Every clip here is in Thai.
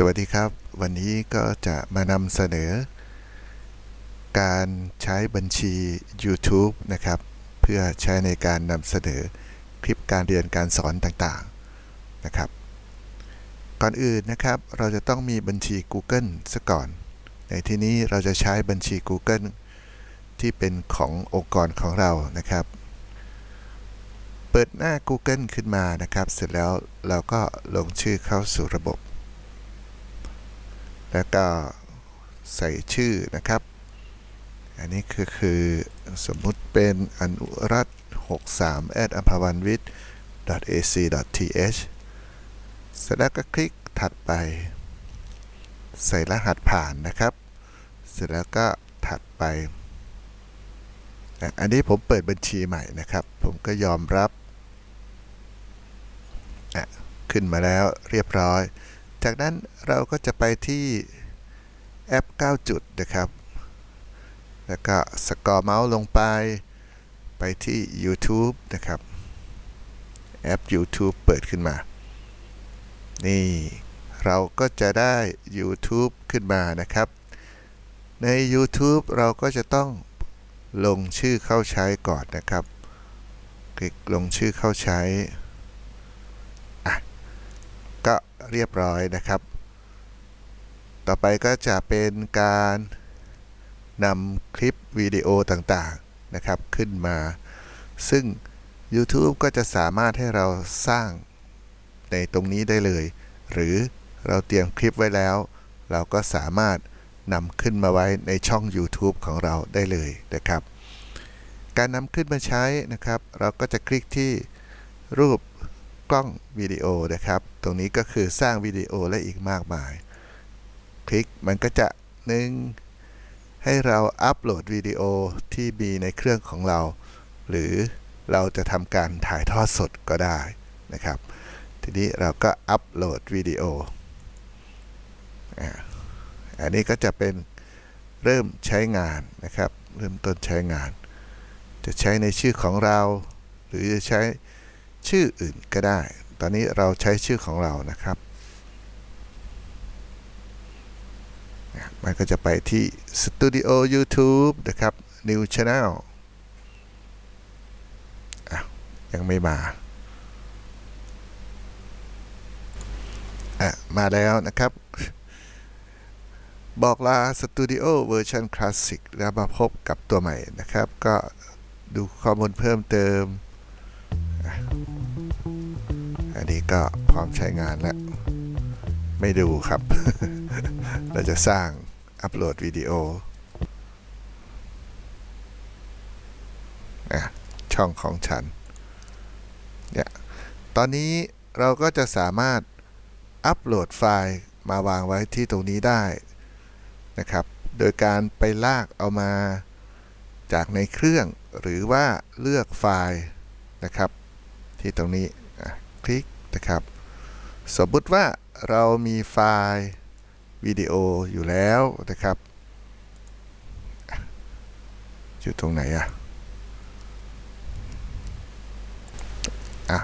สวัสดีครับ วันนี้ก็จะมานำเสนอ การใช้บัญชี YouTube นะครับ เพื่อใช้ในการนำเสนอคลิปการเรียนการสอนต่างๆนะครับ ก่อนอื่นนะครับเราจะต้องมีบัญชี Google ซะก่อน ในที่นี้เราจะใช้บัญชี Google ที่เป็นขององค์กรของเรานะครับ เปิดหน้า Google ขึ้นมานะครับ เสร็จแล้วเราก็ลงชื่อเข้าสู่ระบบ แล้วก็ใส่ชื่อนะครับ อันนี้คือคือสมมุติเป็นอนุรัตน์63 at a m p a v a n w i t ac th เสร็จแล้วก็คลิกถัดไป ใส่รหัสผ่านนะครับ เสร็จแล้วก็ถัดไป อันนี้ผมเปิดบัญชีใหม่นะครับ ผมก็ยอมรับอะขึ้นมาแล้วเรียบร้อย จากนั้นเราก็จะไปที่แอป 9 จุดนะครับ แล้วก็สกอร์เมาส์ลงไป ไปที่ YouTube นะครับ แอป YouTube เปิดขึ้นมา นี่เราก็จะได้ YouTube ขึ้นมานะครับ ใน YouTube เราก็จะต้องลงชื่อเข้าใช้ก่อนนะครับ คลิกลงชื่อเข้าใช้ ก็เรียบร้อยนะครับ ต่อไปก็จะเป็นการนำคลิปวิดีโอต่างๆนะครับขึ้นมา ซึ่ง YouTube ก็จะสามารถให้เราสร้างในตรงนี้ได้เลย หรือเราเตรียมคลิปไว้แล้ว เราก็สามารถนำขึ้นมาไว้ในช่อง YouTube ของเราได้เลยนะครับ การนำขึ้นมาใช้นะครับ เราก็จะคลิกที่รูปกล้องวิดีโอนะครับ รงนี้ก็คือสร้างวิดีโอและอีกมากมาย คลิกมันก็จะหนึ่งให้เราอัปโหลดวิดีโอที่มีในเครื่องของเรา หรือเราจะทำการถ่ายทอดสดก็ได้นะครับ ทีนี้เราก็อัปโหลดวิดีโออันนี้ก็จะเป็นเริ่มใช้งานนะครับ เริ่มต้นใช้งาน จะใช้ในชื่อของเรา หรือจะใช้ชื่ออื่นก็ได้ ตอนนี้เราใช้ชื่อของเรานะครับ มันก็จะไปที่ Studio YouTube นะครับ New Channel ยังไม่มาอะมาแล้วนะครับ บอกลา Studio เวอร์ชันคลาสสิกแล้วมาพบกับตัวใหม่นะครับ ก็ดูข้อมูลเพิ่มเติม อันนี้ก็พร้อมใช้งานแล้ว ไม่ดูครับ เราจะสร้างอัปโหลดวิดีโอช่องของฉันเนี่ยตอนนี้เราก็จะสามารถอัปโหลดไฟล์มาวางไว้ที่ตรงนี้ได้นะครับ โดยการไปลากเอามาจากในเครื่องหรือว่าเลือกไฟล์นะครับ ที่ตรงนี้ คลิกนะครับ สมมติว่าเรามีไฟล์วิดีโออยู่แล้วนะครับ อยู่ตรงไหนอะอะ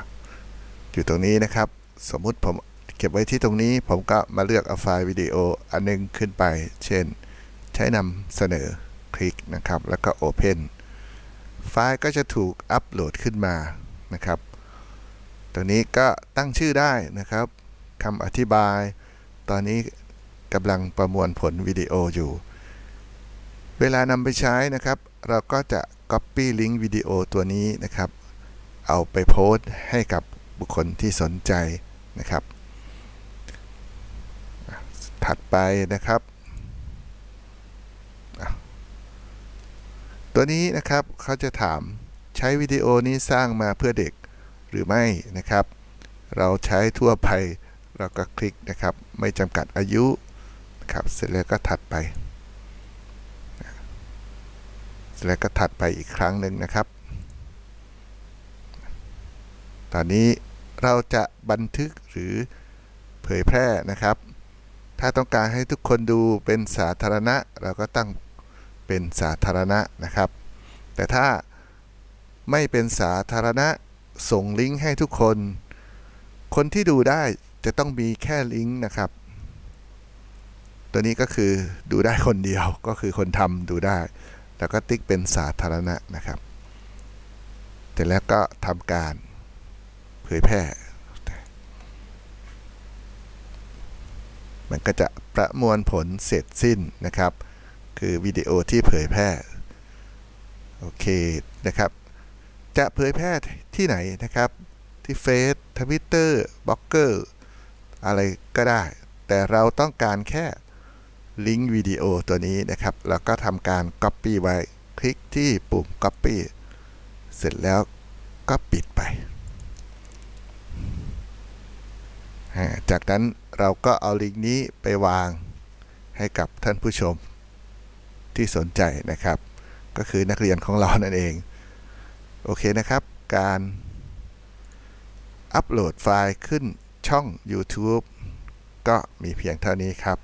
อยู่ตรงนี้นะครับ สมมุติผมเก็บไว้ที่ตรงนี้ ผมก็มาเลือกเอาไฟล์วิดีโออันหนึงขึ้นไป เช่น ใช้นำเสนอคลิกนะครับ แล้วก็ Open ไฟล์ก็จะถูกอัปโหลดขึ้นมานะครับ ตรงนี้ก็ตั้งชื่อได้นะครับคำอธิบาย ตอนนี้กำลังประมวลผลวิดีโออยู่ เวลานำไปใช้นะครับ เราก็จะ Copy ลิงก์วิดีโอตัวนี้นะครับ เอาไปโพสต์ให้กับบุคคลที่สนใจนะครับ ถัดไปนะครับ ตัวนี้นะครับเขาจะถามใช้วิดีโอนี้สร้างมาเพื่อเด็ก หรือไม่นะครับ เราใช้ทั่วไปเราก็คลิกนะครับ ไม่จำกัดอายุนะครับเสร็จแล้วก็ถัดไปเสร็จแล้วก็ถัดไปอีกครั้งหนึ่งนะครับ ตอนนี้เราจะบันทึกหรือเผยแพร่นะครับ ถ้าต้องการให้ทุกคนดูเป็นสาธารณะ เราก็ตั้งเป็นสาธารณะนะครับ แต่ถ้าไม่เป็นสาธารณะ ส่งลิงก์ให้ทุกคน คนที่ดูได้จะต้องมีแค่ลิงก์นะครับ ตัวนี้ก็คือดูได้คนเดียวก็คือคนทำดูได้ แล้วก็ติ๊กเป็นสาธารณะนะครับ เสร็จแล้วก็ทำการเผยแพร่ มันก็จะประมวลผลเสร็จสิ้นนะครับ คือวิดีโอที่เผยแพร่ โอเคนะครับ จะเผยแพร่ที่ไหนนะครับ ที่เฟซทวิตเตอร์บล็อกเกอร์อะไรก็ได้ แต่เราต้องการแค่ลิงก์วิดีโอตัวนี้นะครับ แล้วก็ทำการ Copy ไว้ คลิกที่ปุ่ม Copy เสร็จแล้วก็ปิดไป จากนั้นเราก็เอาลิงก์นี้ไปวางให้กับท่านผู้ชมที่สนใจนะครับ ก็คือนักเรียนของเรานั่นเอง โอเคนะครับ การอัปโหลดไฟล์ขึ้นช่อง YouTube ก็มีเพียงเท่านี้ครับ